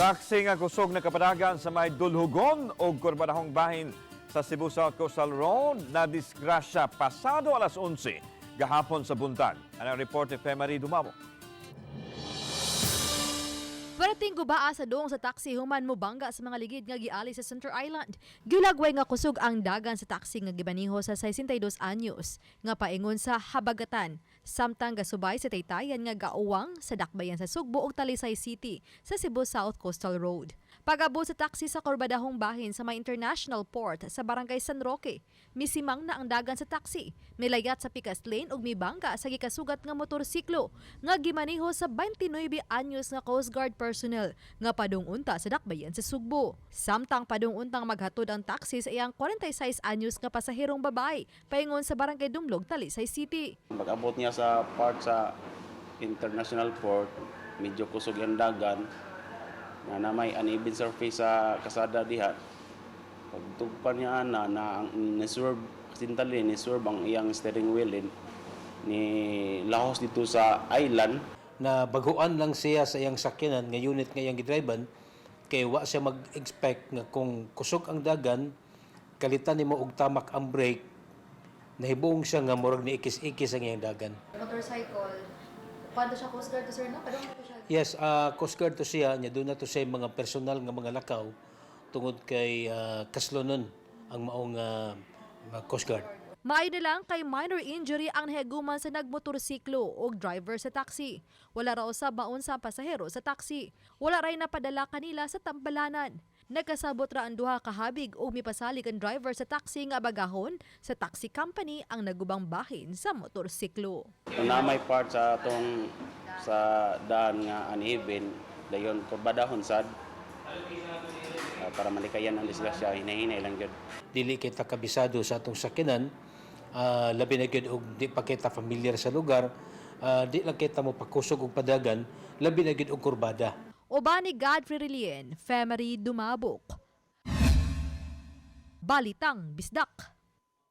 Taxi nga kusog na kapadagan sa may Dulhugon o Corbadahong Bahin sa Cebu South Coastal Road na disgrasya pasado alas 11 gahapon sa Buntan. Ang report ni Femari Dumamo. Parating gubaa sa doong sa taxi human mo bangga sa mga ligid nga giali sa Center Island. Gilagway nga kusog ang dagan sa taxi nga gibaniho sa 62 anyos nga paingon sa habagatan. Samtang gasubay sa taytayan nga gauwang sa dakbayan sa Sugbo ug Talisay City sa Cebu South Coastal Road. Pagabot sa taxi sa Corbadahong Bahin sa may International Port sa Barangay San Roque, misimang na ang dagan sa taxi. Milayat sa Picas Lane ug mibangga sa gikasugat nga motorsiklo nga gimaniho sa 29 anyos nga Coast Guard personnel nga padung-unta sa dakbayan sa Sugbo. Samtang padung-untang maghatod ang taxi sa iyang 46 anyos nga pasahirong babae paingon sa Barangay Dumlog, Talisay City. Pag-abot niya sa part sa international port, medyo kusog yung dagan na na may uneven surface sa kasada diha. Pagtugpan niya na na ang ni-swerve kasintali ni-swerve ang iyang steering wheel in, ni lahos dito sa island na baguan lang siya sa iyang sakyanan nga unit nga iyang gidriban kay wa siya mag-expect nga kung kusog ang dagan kalitan nimo og tamak ang brake nahibong siya nga murag ni ikis-ikis ang iyang dagan Motorcycle, paano siya Coast Guard sir no? Padung ko siya. yes uh, coast guard to siya nya doon na to siya mga personal nga mga lakaw tungod kay uh, kaslonon ang maong uh, coast guard Maayo na lang kay minor injury ang naheguman sa nagmotorsiklo o driver sa taxi. Wala raw sa baon sa pasahero sa taxi. Wala ray napadala kanila sa tambalanan. Nagkasabot ra ang duha ka habig o mipasalig ang driver sa taxi nga bagahon sa taxi company ang nagubang bahin sa motorsiklo. Kung na may part sa atong sa daan nga uneven, dayon kurbadahon sad Ah, para malikayan ang disgrasya, hinahinay lang yun. dili kita kabisado sa atong sakyanan ah, labi na gyud og di pa kita familiar sa lugar ah, di lang kita mo pakusog og padagan labi na gyud og kurbada Oba ni Godfrey Relien, Femery Dumabok. Balitang Bisdak.